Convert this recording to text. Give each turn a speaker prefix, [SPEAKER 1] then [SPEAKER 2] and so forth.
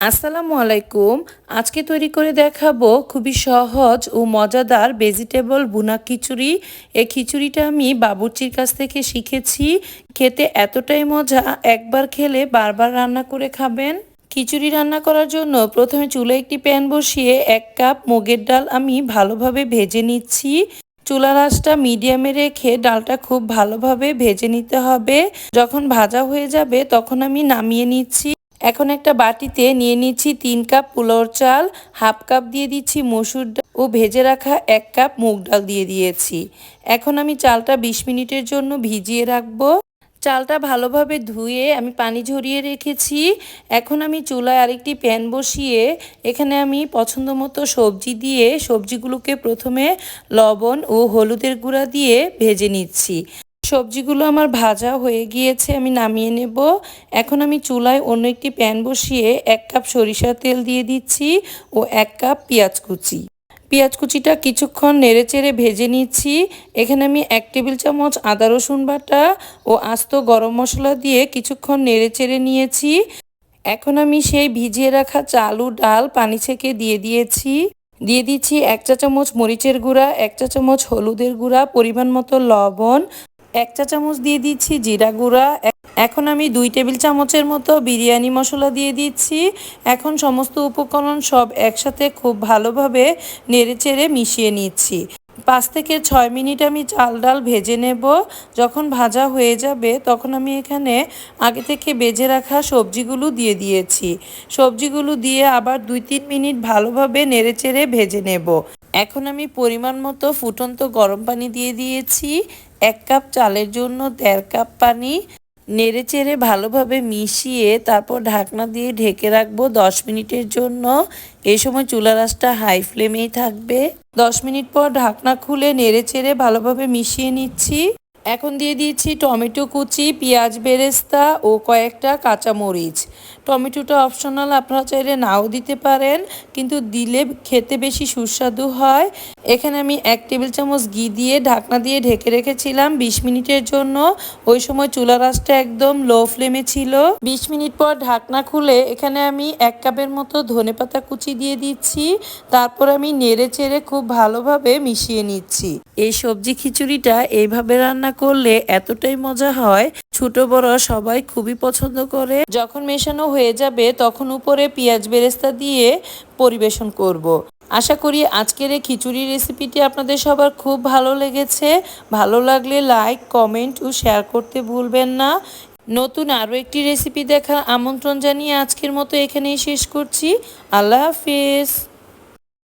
[SPEAKER 1] আসসালামু আলাইকুম। আজকে তৈরি করে দেখাবো খুবই সহজ ও মজাদার ভেজিটেবল বুনা খিচুড়ি। এই খিচুড়িটা আমি বাবুর্চির কাছ থেকে শিখেছি। খেতে এতটাই মজা, একবার খেলে বারবার রান্না করে খাবেন। খিচুড়ি রান্না করার জন্য প্রথমে চুলে একটি প্যান বসিয়ে এক কাপ মুগের ডাল আমি ভালোভাবে ভেজে নিচ্ছি। চুলা রাসটা মিডিয়ামে রেখে ডালটা খুব ভালোভাবে ভেজে নিতে হবে। যখন ভাজা হয়ে যাবে তখন আমি নামিয়ে নিচ্ছি। এখন একটা বাটিতে নিয়ে নিচ্ছি তিন কাপ পোলাওর চাল, হাফ কাপ দিয়ে দিচ্ছি মসুর ডাল ও ভেজে রাখা এক কাপ মুগ ডাল দিয়ে দিয়েছি। এখন আমি চালটা বিশ মিনিটের জন্য ভিজিয়ে রাখব। চালটা ভালোভাবে ধুয়ে আমি পানি ঝরিয়ে রেখেছি। এখন আমি চুলায় আরেকটি প্যান বসিয়ে এখানে আমি পছন্দ মতো সবজি দিয়ে সবজিগুলোকে প্রথমে লবণ ও হলুদের গুঁড়া দিয়ে ভেজে নিচ্ছি। সবজিগুলো আমার ভাজা হয়ে গিয়েছে, আমি নামিয়ে নেব। এখন আমি চুলায় অন্য একটি প্যান বসিয়ে এক কাপ সরিষার তেল দিয়ে দিচ্ছি ও এক কাপ পেঁয়াজ কুচি। পেঁয়াজ কুচিটা কিছুক্ষণ নেড়েচেড়ে ভেজে নিচ্ছি। এখানে আমি এক টেবিল চামচ আদা রসুন বাটা ও আস্ত গরম মশলা দিয়ে কিছুক্ষণ নেড়েচেড়ে নিয়েছি। এখন আমি সেই ভিজিয়ে রাখা চালু ডাল পানি ছেঁকে দিয়ে দিয়েছি। দিয়ে দিচ্ছি এক চা চামচ মরিচের গুঁড়া, এক চা চামচ হলুদের গুঁড়া, পরিমাণ মতো লবণ এক চা চামচ দিয়ে দিচ্ছি জিরা গুঁড়া। এখন আমি দুই টেবিল চামচের মতো বিরিয়ানি মশলা দিয়ে দিচ্ছি। এখন সমস্ত উপকরণ সব একসাথে খুব ভালোভাবে নেড়েচেড়ে মিশিয়ে নিচ্ছি। পাঁচ থেকে ছয় মিনিট আমি চাল ডাল ভেজে নেব। যখন ভাজা হয়ে যাবে, তখন আমি এখানে আগে থেকে বেজে রাখা সবজিগুলো দিয়ে দিয়েছি। সবজিগুলো দিয়ে আবার দুই তিন মিনিট ভালোভাবে নেড়েচেড়ে ভেজে নেব। এখন আমি পরিমাণ মতো ফুটন্ত গরম পানি দিয়ে দিয়েছি। এক কাপ চালের জন্য দেড় কাপ পানি নেড়ে চেড়ে ভালোভাবে মিশিয়ে তারপর ঢাকনা দিয়ে ঢেকে রাখব দশ মিনিটের জন্য। এ সময় চুলা রাসটা হাই ফ্লেমেই থাকবে। দশ মিনিট পর ঢাকনা খুলে নেড়ে চেড়ে ভালোভাবে মিশিয়ে নিচ্ছি। এখন দিয়ে দিয়েছি টমেটো কুচি, পেঁয়াজ বেরেস্তা ও কয়েকটা কাঁচামরিচ। টমেটোটা অপশনাল আপনারা চাইলে নাও দিতে পারেন, কিন্তু দিলে খেতে বেশি সুস্বাদু হয়। এখানে আমি এক টেবিল চামচ ঘি দিয়ে ঢাকনা দিয়ে ঢেকে রেখেছিলাম ২০ মিনিটের জন্য। ওই সময় চুলা রাসটা একদম লো ফ্লেমে ছিল। ২০ মিনিট পর ঢাকনা খুলে এখানে আমি এক কাপের মতো ধনে পাতা কুচি দিয়ে দিচ্ছি। তারপর আমি নেড়ে চেড়ে খুব ভালোভাবে মিশিয়ে নিচ্ছি। এই সবজি খিচুড়িটা এইভাবে রান্না করলে এতটাই মজা হয়। ছোট বড় সবাই খুবই পছন্দ করে। যখন মেশানো হয়ে যাবে, তখন উপরে পেঁয়াজ বেরেস্তা দিয়ে পরিবেশন করব। আশা করি আজকের এই খিচুড়ি রেসিপিটি আপনাদের সবার খুব ভালো লেগেছে। ভালো লাগলে লাইক, কমেন্ট ও শেয়ার করতে ভুলবেন না। নতুন আরও একটি রেসিপি দেখার আমন্ত্রণ জানিয়ে আজকের মতো এখানেই শেষ করছি। আল্লাহ হাফিজ।